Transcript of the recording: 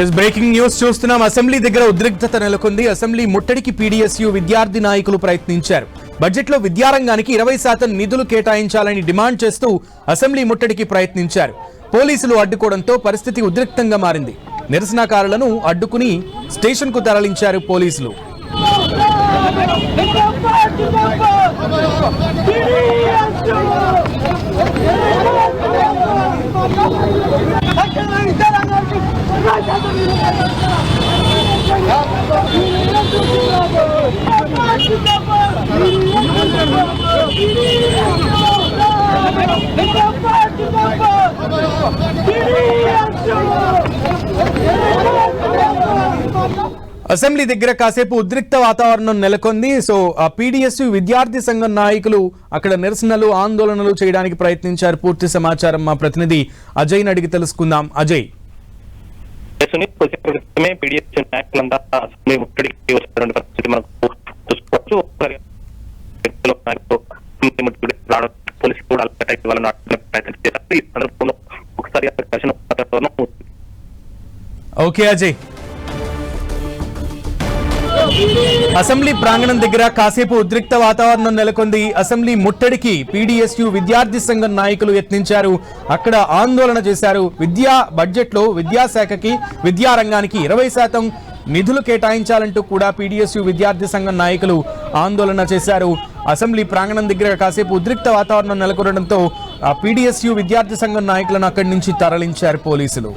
Yes breaking news చూస్తున్నాం assembly దగ్గర ఉద్రిక్తత నెలకొంది అసెంబ్లీ ముట్టడికి పీడీఎస్యు విద్యార్థి నాయకులు ప్రయత్నించారు బడ్జెట్లో విద్యారంగానికి ఇరవై శాతం నిధులు కేటాయించాలని డిమాండ్ చేస్తూ అసెంబ్లీ ముట్టడికి ప్రయత్నించారు పోలీసులు అడ్డుకోవడంతో పరిస్థితి ఉద్రిక్తంగా మారింది నిరసనకారులను అడ్డుకుని స్టేషన్కు తరలించారు పోలీసులు అసెంబ్లీ దగ్గర కాసేపు ఉద్రిక్త వాతావరణం నెలకొంది. సో ఆ పీడిఎస్యు విద్యార్థి సంఘం నాయకులు అక్కడ నిరసనలు ఆందోళనలు చేయడానికి ప్రయత్నించారు. పూర్తి సమాచారం మా ప్రతినిధి అజయ్ అడిగి తెలుసుకుందాం. అజయ్. పీడిఎస్ కూడా ప్రయత్నం చేశారు. ఈ సందర్భంలో ఒకసారి ఓకే అజయ్. అసెంబ్లీ ప్రాంగణం దగ్గర కాసేపు ఉద్రిక్త వాతావరణం నెలకొంది. అసెంబ్లీ ముట్టడికి పీడీఎస్యు విద్యార్థి సంఘం నాయకులు యత్నించారు. అక్కడ ఆందోళన చేశారు. విద్యా బడ్జెట్లో విద్యాశాఖకి విద్యారంగానికి ఇరవై శాతం నిధులు కేటాయించాలంటూ కూడా పీడీఎస్యు విద్యార్థి సంఘం నాయకులు ఆందోళన చేశారు. అసెంబ్లీ ప్రాంగణం దగ్గర కాసేపు ఉద్రిక్త వాతావరణం నెలకొనడంతో ఆ పీడీఎస్యు విద్యార్థి సంఘం నాయకులను అక్కడి నుంచి తరలించారు పోలీసులు.